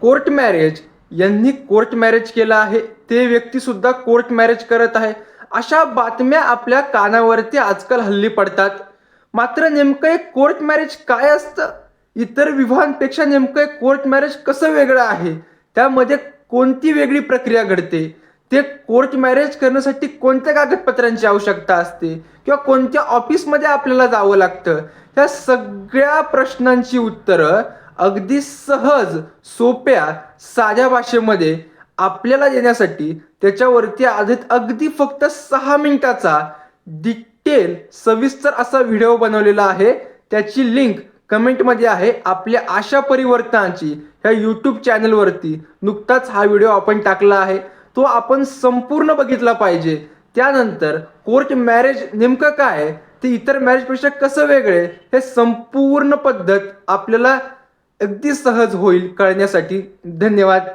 Court marriage यांनी court marriage केलं आहे. ते व्यक्ती सुद्धा कोर्ट मॅरेज करत आहे. अशा बातम्या आपल्या कानावरती आजकाल हल्ली पडतात. मात्र नेमकं एक कोर्ट मॅरेज काय असतं? इतर विवाहांपेक्षा नेमकं एक कोर्ट मॅरेज कसं वेगळं आहे? त्यामध्ये कोणती वेगळी प्रक्रिया घडते? ते कोर्ट मॅरेज करण्यासाठी कोणत्या कागदपत्रांची आवश्यकता असते? किंवा कोणत्या ऑफिसमध्ये आपल्याला जावं लागतं? ह्या सगळ्या प्रश्नांची उत्तरं अगदी सहज सोप्या साध्या भाषेमध्ये आपल्याला देण्यासाठी त्याच्यावरती आधारित अगदी फक्त सहा मिनिटाचा डिटेल सविस्तर असा व्हिडिओ बनवलेला आहे. त्याची लिंक कमेंटमध्ये आहे. आपल्या आशा परिवर्तनाची ह्या यूट्यूब चॅनलवरती नुकताच हा व्हिडिओ आपण टाकला आहे. तो आपण संपूर्ण बघितला पाहिजे. त्यानंतर कोर्ट मॅरेज नेमकं काय आहे, ते इतर मॅरेजपेक्षा कसं वेगळे? हे संपूर्ण पद्धत आपल्याला अगदी सहज होईल कळण्यासाठी धन्यवाद.